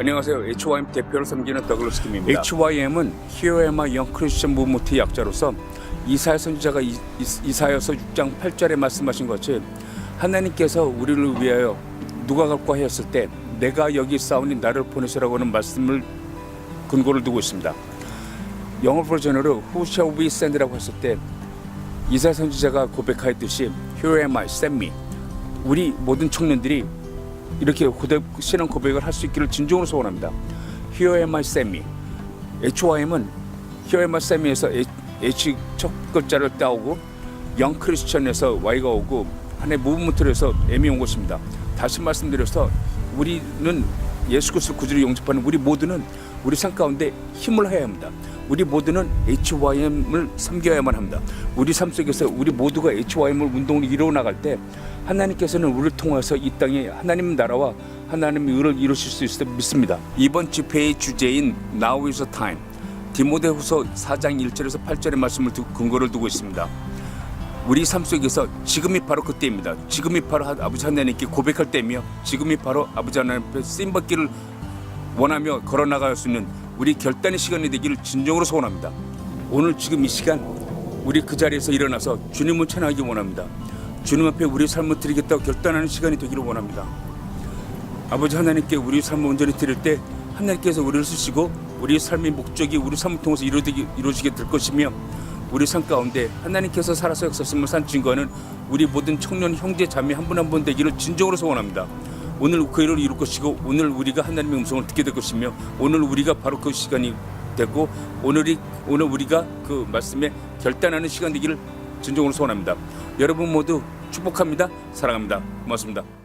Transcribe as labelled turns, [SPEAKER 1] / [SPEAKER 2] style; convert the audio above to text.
[SPEAKER 1] 안녕하세요. HYM 대표를 섬기는 더글러스 김입니다. HYM은 I Young Christian Movement의 약자로서 이사야 선지자가 이- 이- 이사야서 6장 8절에 말씀하신 것이 하나님께서 우리를 위하여 누가 갈까 하였을 때 내가 여기 싸우니 나를 보내시라고 하는 말씀을 근거를 두고 있습니다. 영어 버전으로 Who shall we send라고 했을 때 이사야 선지자가 고백하였듯이 Here am I, send me. 우리 모든 청년들이 이렇게 고대, 신앙 고백을 할 수 있기를 진정으로 소원합니다. Here am I, me. HYM은 Here am I, send me에서 H 첫 글자를 따오고 영 크리스천에서 Y가 오고 하나의 무브먼트에서 M이 온 것입니다. 다시 말씀드려서 우리는 예수 그리스도 구주를 영접하는 우리 모두는 우리 삶 가운데 힘을 해야 합니다. 우리 모두는 HYM을 섬겨야만 합니다. 우리 삶 속에서 우리 모두가 HYM을 운동을 이루어 나갈 때 하나님께서는 우리를 통해서 이 땅에 하나님 나라와 하나님의 의를 이루실 수 있을 믿습니다. 이번 집회의 주제인 Now is the time. 디모데후서 4장 1절에서 8절의 말씀을 두, 근거를 두고 있습니다. 우리 삶 속에서 지금이 바로 그때입니다. 지금이 바로 하- 아버지 하나님께 고백할 때이며 지금이 바로 아버지 하나님 앞에 쓰임 받기를 원하며 걸어 나갈 수 있는 우리 결단의 시간이 되기를 진정으로 소원합니다. 오늘 지금 이 시간 우리 그 자리에서 일어나서 주님을 찬양하기 원합니다. 주님 앞에 우리 삶을 드리겠다고 결단하는 시간이 되기를 원합니다. 아버지 하나님께 우리 삶을 온전히 드릴 때 하나님께서 우리를 쓰시고 우리 삶의 목적이 우리 삶을 통해서 이루어지게, 이루어지게 될 것이며 우리 삶 가운데 하나님께서 살아서 역사심을 산 증거는 우리 모든 청년 형제 자매 한 분 한 분 되기를 진정으로 소원합니다. 오늘 그 일을 이룰 것이고 오늘 우리가 하나님의 음성을 듣게 될 것이며 오늘 우리가 바로 그 시간이 되고 오늘이 오늘 우리가 그 말씀에 결단하는 시간 되기를 진정으로 소원합니다. 여러분 모두 축복합니다. 사랑합니다. 고맙습니다.